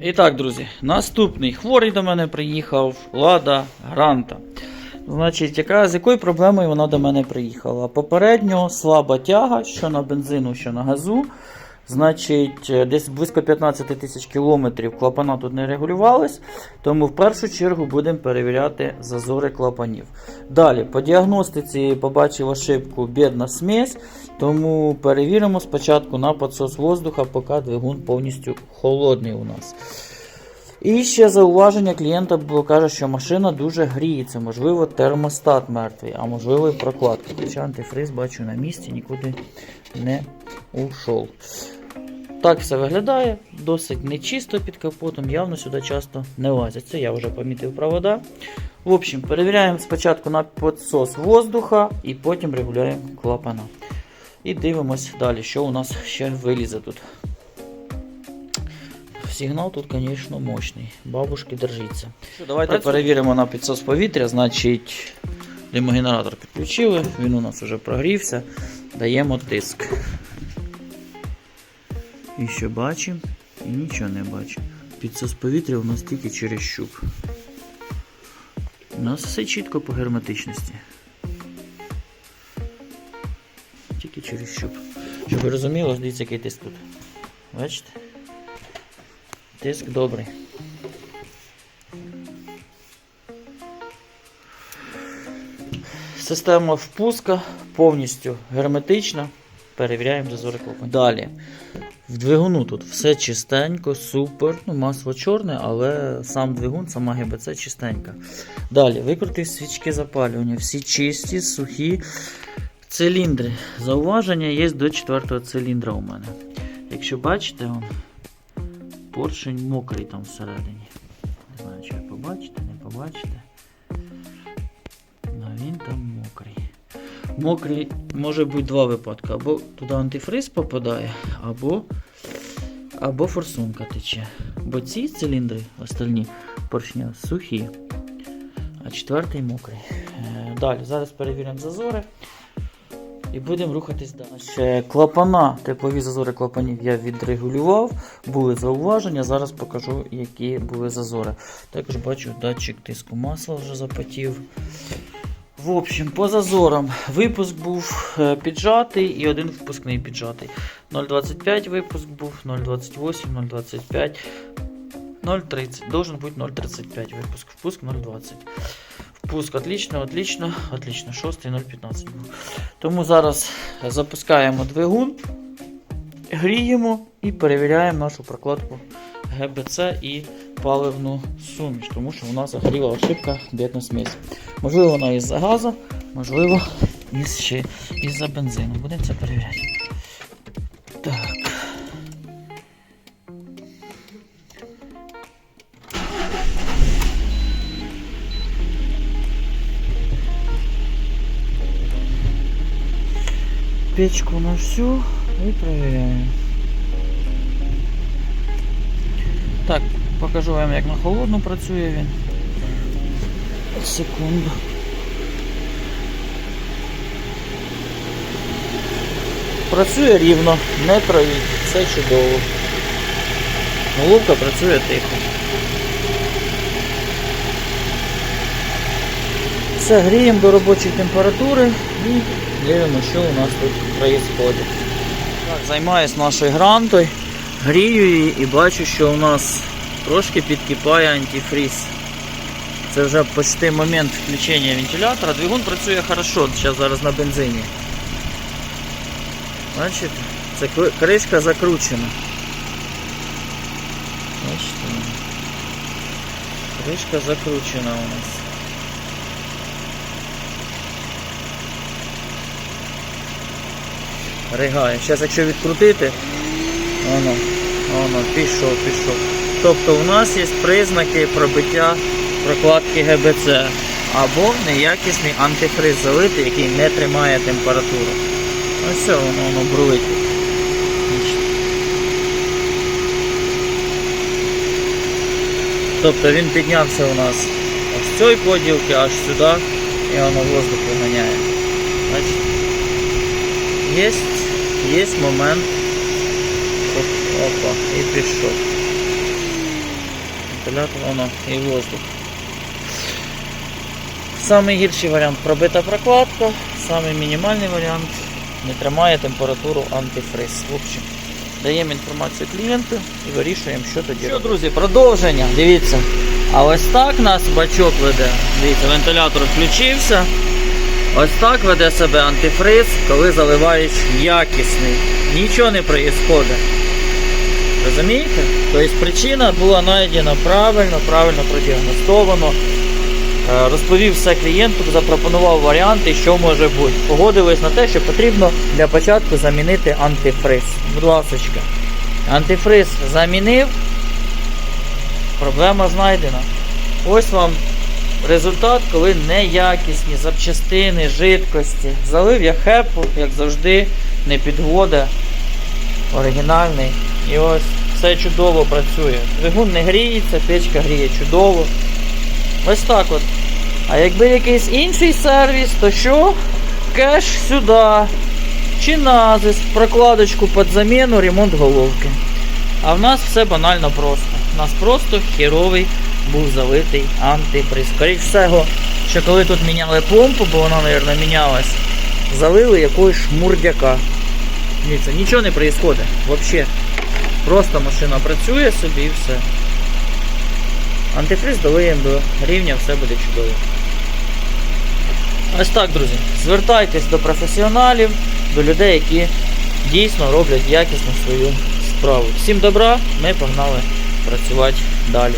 І так, друзі, наступний хворий до мене приїхав Лада Гранта. Значить, яка, з якою проблемою вона до мене приїхала? Попередньо слаба тяга, що на бензину, що на газу. Значить, е, десь близько 15 тисяч кілометрів клапана тут не регулювались, тому в першу чергу будемо перевіряти зазори клапанів. Далі, по діагностиці побачив ошибку бідна смесь, тому перевіримо спочатку на підсос воздуха, поки двигун повністю холодний у нас. І ще зауваження клієнта було каже, що машина дуже гріється, можливо, термостат мертвий, а можливо і прокладка. Хоча антифриз бачу на місці, нікуди не ушов. Так все виглядає, досить нечисто під капотом, явно сюди часто не лазять. Це я вже помітив провода. В общем, перевіряємо спочатку на підсос воздуха і потім регулюємо клапана. І дивимось далі, що у нас ще вилізе тут. Сигнал тут, звісно, мощний. Бабушки держіться. Давайте Працює. перевіримо на підсос повітря. Значить, димогенератор підключили, він у нас вже прогрівся. Даємо тиск. І що бачимо? І нічого не бачимо. Підсос повітря у нас тільки через щуп. У нас все чітко по герметичності. Тільки через щуп. Щоб ви розуміли, дивіться, який тиск тут. Бачите? Тиск добрий. Система впуска повністю герметична. Перевіряємо зазори клапан. Далі. В двигуну тут все чистенько, супер. Ну, масло чорне, але сам двигун, сама ГБЦ чистенька. Далі, викрутив свічки запалювання. Всі чисті, сухі. Циліндри. Зауваження є до четвертого циліндра у мене. Якщо бачите, поршень мокрий там всередині. Не знаю, чи ви побачите, не побачите. Ну він там мокрий. Мокрий може бути два випадки. Або туди антифриз попадає, або, або форсунка тече. Бо ці циліндри, остальні поршня, сухі. А четвертий мокрий. Е, Далі, зараз перевіримо зазори. І будемо рухатись далі. Ще клапана, теплові зазори клапанів я відрегулював, були зауваження. Зараз покажу, які були зазори. Також бачу датчик тиску масла вже запотів. В общем, по зазорам випуск був е, піджатий і один впускний піджатий. 0,25 випуск був, 0,28, 0,25, 0,30. Должен бути 0,35 випуск. Впуск 0,20. Впуск отлично, отлично, отлично. 6 0,15 був. Тому зараз запускаємо двигун, гріємо і перевіряємо нашу прокладку ГБЦ і паливну суміш, тому що у нас загоріла ошибка бідна смесь. Можливо, вона із-за газу, можливо, із ще із-за бензину. Будемо це перевіряти. Так. Печку на всю і перевіряємо. Так, покажу вам, як на холодну працює він. Секунду. Працює рівно, не травіть, все чудово. Головка працює тихо. Все, гріємо до робочої температури і дивимося, що у нас тут відбувається. Так, займаюсь нашою грантою, грію її і бачу, що у нас трошки підкипає антифріз. Це вже почти момент включення вентилятора. Двигун працює хорошо, зараз зараз на бензині. Бачите? Це кришка закручена. Бачите? Кришка закручена у нас. Ригає. Зараз якщо відкрутити, воно, воно, пішов, пішов. Тобто у нас є признаки пробиття прокладки ГБЦ або неякісний антифриз залитий, який не тримає температуру. Ось все, воно, воно брулить. Тобто він піднявся у нас з цієї поділки аж сюди і воно воздух виганяє. Є, є момент. Оп, Опа, і пішов. вентилятор, воно і воздух. Самий гірший варіант пробита прокладка, самий мінімальний варіант не тримає температуру антифриз. В общем, даємо інформацію клієнту і вирішуємо, що тоді. Що, друзі, продовження. Дивіться. А ось так нас бачок веде. Дивіться, вентилятор включився. Ось так веде себе антифриз, коли заливаєш якісний. Нічого не проїсходить. Розумієте? Тобто причина була знайдена правильно, правильно продіагностовано. Е, Розповів все клієнту, запропонував варіанти, що може бути. Погодились на те, що потрібно для початку замінити антифриз. Будь ласка. Антифриз замінив. Проблема знайдена. Ось вам результат, коли неякісні запчастини, жидкості. Залив я хепу, як завжди, не підводить. Оригінальний. І ось все чудово працює. Двигун не гріється, печка гріє чудово. Ось так от. А якби якийсь інший сервіс, то що? Кеш сюди. Чи назис, прокладочку під заміну, ремонт головки. А в нас все банально просто. У нас просто херовий був залитий антифриз. Скоріше всього, що коли тут міняли помпу, бо вона, мабуть, мінялась, залили якогось шмурдяка. Дивіться, нічого не відбувається. Взагалі. Просто машина працює собі і все. Антифриз долиємо до рівня, все буде чудово. Ось так, друзі. Звертайтесь до професіоналів, до людей, які дійсно роблять якісно свою справу. Всім добра, ми погнали працювати далі.